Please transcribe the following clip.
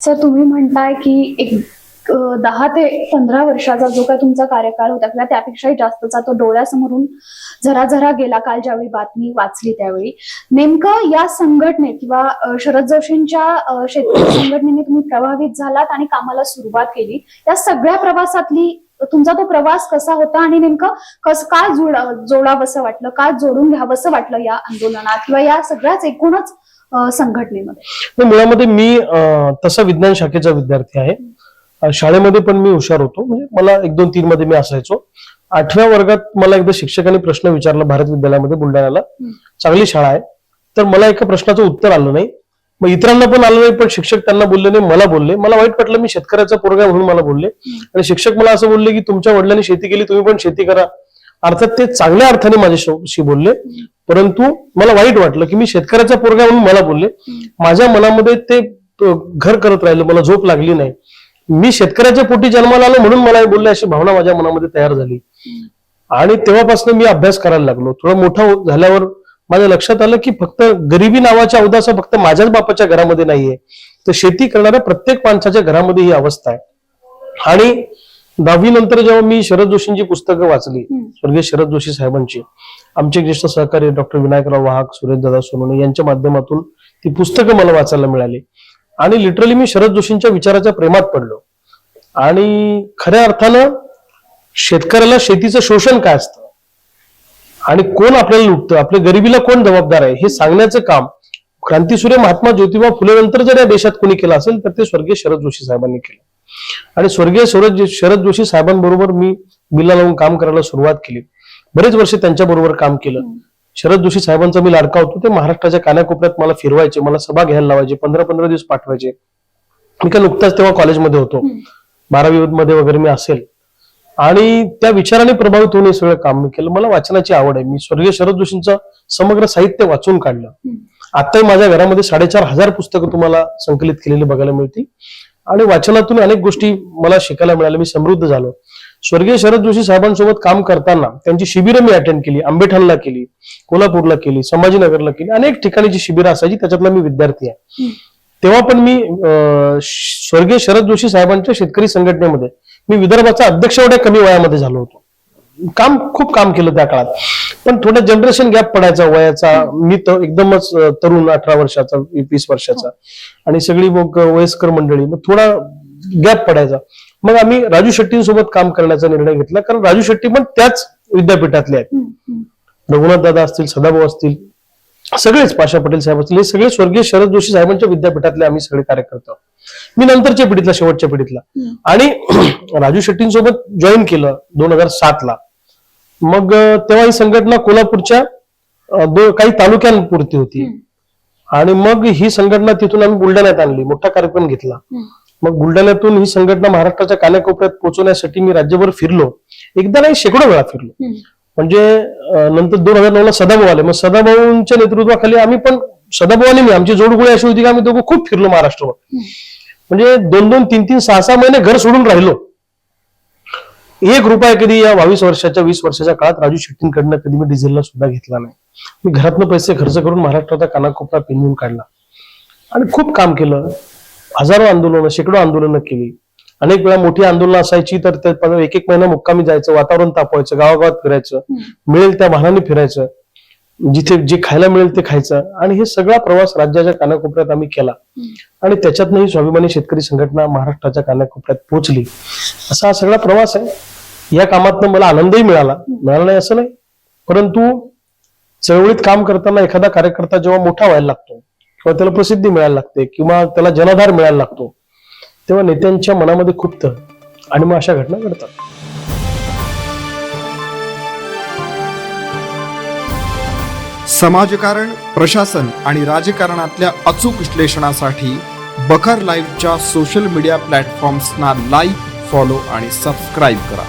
Sir तुम्ही म्हणताय की एक दहा ते पंधरा वर्षाचा जो काय तुमचा कार्यकाळ होता किंवा त्यापेक्षाही जास्तचा तो डोळ्यासमोरून झरा झरा गेला काल ज्यावेळी बातमी वाचली त्यावेळी. नेमकं या संघटनेत किंवा शरद जोशींच्या शेतकरी संघटनेने तुम्ही प्रभावित झालात आणि कामाला सुरुवात केली. या सगळ्या प्रवासातली तुमचा तो प्रवास कसा होता आणि नेमकं कस काय जोडा जोडावंसं वाटलं? काय जोडून घ्यावंसं वाटलं या आंदोलनात? किंवा या सगळ्याच एकूणच संघटनेमध्ये. मुळामध्ये मी तसा विज्ञान शाखेचा विद्यार्थी आहे. शाळेमध्ये पण मी हुशार होतो. म्हणजे मला एक दोन तीन मध्ये मी असायचो. आठव्या वर्गात मला एकदा शिक्षकांनी प्रश्न विचारला भारत विद्यालयामध्ये बुलढाण्याला. चांगली शाळा आहे. तर मला एका प्रश्नाचं उत्तर आलं नाही. मग इतरांना पण आलं नाही पण शिक्षक त्यांना बोलले नाही मला बोलले. मला वाईट वाटलं मी शेतकऱ्याचा पोरगा म्हणून मला बोलले. आणि शिक्षक मला असं बोलले की तुमच्या वडिलांनी शेती केली तुम्ही पण शेती करा. अर्थात ते चांगल्या अर्थाने माझ्याशी बोलले. परंतु मला वाईट वाटलं की मी शेतकऱ्याचा पोरगा म्हणून मला बोलले. माझ्या मनामध्ये ते घर करत राहिलं मला झोप लागली नाही. मी शेतकऱ्याच्या पोटी जन्माला आलो म्हणून मला हे बोलले अशी भावना माझ्या मनामध्ये तयार झाली. आणि तेव्हापासून मी अभ्यास करायला लागलो. थोडा मोठा होत झाल्यावर माझ्या लक्षात आलं की फक्त गरिबी नावाच्या अवदासा फक्त माझ्याच बापाच्या घरामध्ये नाहीये. तर शेती करणाऱ्या प्रत्येक माणसाच्या घरामध्ये ही अवस्था आहे. आणि दहावी नंतर जेव्हा मी शरद जोशींची पुस्तकं वाचली. स्वर्गीय शरद जोशी साहेबांची आमचे ज्येष्ठ सहकारी डॉक्टर विनायकराव वाहक सुरेश दादा सोनवणे यांच्या माध्यमातून ती पुस्तकं मला वाचायला मिळाली. आणि लिटरली मी शरद जोशींच्या विचाराच्या प्रेमात पडलो. आणि खऱ्या अर्थानं शेतकऱ्याला शेतीचं शोषण काय असतं? आणि कोण आपल्याला लुटतं? आपल्या गरिबीला कोण जबाबदार आहे? हे सांगण्याचं काम क्रांतीसूर्य महात्मा ज्योतिबा फुले नंतर जर या देशात कोणी केलं असेल तर ते स्वर्गीय शरद जोशी साहेबांनी केलं. आणि स्वर्गीय शरद जोशी साहेबांबरोबर मी बिला लावून काम करायला सुरुवात केली. बरेच वर्ष त्यांच्या बरोबर काम केलं. शरद जोशी साहेबांचा मी लाडका होतो. ते महाराष्ट्राच्या कानाकोपऱ्यात मला फिरवायचे मला सभा घ्यायला लावायचे पंधरा पंधरा दिवस पाठवायचे. मी काय नुकताच तेव्हा कॉलेजमध्ये होतो. बारावी मध्ये वगैरे मी असेल. आणि त्या विचाराने प्रभावित होऊन हे सगळं काम मी केलं. मला वाचनाची आवड आहे. मी स्वर्गीय शरद जोशींचं समग्र साहित्य वाचून काढलं. आताही माझ्या घरामध्ये साडेचार हजार पुस्तकं तुम्हाला संकलित केलेली बघायला मिळतील. आणि वाचनातून अनेक गोष्टी मला शिकायला मिळाल्या. मी समृद्ध झालो. स्वर्गीय शरद जोशी साहेबांसोबत काम करताना त्यांची शिबिरं मी अटेंड केली आंबेठाणला केली कोल्हापूरला केली संभाजीनगरला केली. अनेक ठिकाणीची शिबिरं असायची त्याच्यातला मी विद्यार्थी आहे. तेव्हा पण मी स्वर्गीय शरद जोशी साहेबांच्या शेतकरी संघटनेमध्ये मी विदर्भाचा अध्यक्ष एवढ्या कमी वयामध्ये झालो होतो. काम खूप काम केलं त्या काळात. पण थोडं जनरेशन गॅप पडायचा वयाचा मी तर एकदमच तरुण अठरा वर्षाचा वीस वर्षाचा. आणि सगळी मग वयस्कर मंडळी मग थोडा गॅप पडायचा. मग आम्ही राजू शेट्टींसोबत काम करण्याचा निर्णय घेतला कारण राजू शेट्टी पण त्याच विद्यापीठातले आहेत. रघुनाथ दादा असतील सदाभाऊ असतील सगळेच पाशा पटेल साहेब असतील हे सगळे स्वर्गीय शरद जोशी साहेबांच्या विद्यापीठातले आम्ही सगळे कार्यकर्ते. मी नंतरच्या पिढीतला शेवटच्या पिढीतला. आणि राजू शेट्टींसोबत जॉईन केलं दोन हजार सात ला मग तेव्हा ही संघटना कोल्हापूरच्या काही तालुक्यांपुरती होती. आणि मग ही संघटना तिथून आम्ही बुलढाण्यात आणली मोठा कार्यक्रम घेतला. मग बुलढाण्यातून ही संघटना महाराष्ट्राच्या कानाकोपऱ्यात पोहोचवण्यासाठी मी राज्यभर फिरलो. एकदा नाही शेकडो वेळा फिरलो. म्हणजे नंतर दोन हजार नऊ ला सदाभाऊ आले. मग सदाभाऊंच्या नेतृत्वाखाली आम्ही पण सदाभाऊ मी आमची जोडगोळी अशी होती की आम्ही दोघं खूप फिरलो महाराष्ट्रभर हम्म. म्हणजे दोन दोन तीन तीन सहा सहा महिने घर सोडून राहिलो. एक रुपया कधी या बावीस वर्षाच्या वीस वर्षाच्या काळात राजू शेट्टींकडनं कधी मी डिझेलला सुद्धा घेतला नाही. मी घरातनं पैसे खर्च करून महाराष्ट्राचा कानाकोपरा पिंजून काढला. आणि खूप काम केलं. हजारो आंदोलनं शेकडो आंदोलनं केली. अनेक वेळा मोठी आंदोलनं असायची तर एक एक महिना मुक्कामी जायचं वातावरण तापवायचं गावागावात फिरायचं मिळेल त्या वाहनाने फिरायचं जिथे जे खायला मिळेल ते खायचं. आणि हे सगळा प्रवास राज्याच्या कानाकोपऱ्यात आम्ही केला. आणि त्याच्यातनं ही स्वाभिमानी शेतकरी संघटना महाराष्ट्राच्या कानाकोपऱ्यात पोहोचली. असा हा सगळा प्रवास आहे. या कामातनं मला आनंदही मिळाला. मिळाला नाही असं नाही. परंतु चळवळीत काम करताना एखादा कार्यकर्ता जेव्हा मोठा व्हायला लागतो किंवा त्याला प्रसिद्धी मिळायला लागते किंवा त्याला जनाधार मिळायला लागतो तेव्हा नेत्यांच्या मनामध्ये खुपतं आणि मग अशा घटना घडतात. समाजकारण प्रशासन आणि राजकारणातल्या अचूक विश्लेषणासाठी बखर लाईव्हच्या सोशल मीडिया प्लॅटफॉर्म्सना लाईक फॉलो आणि सबस्क्राईब करा.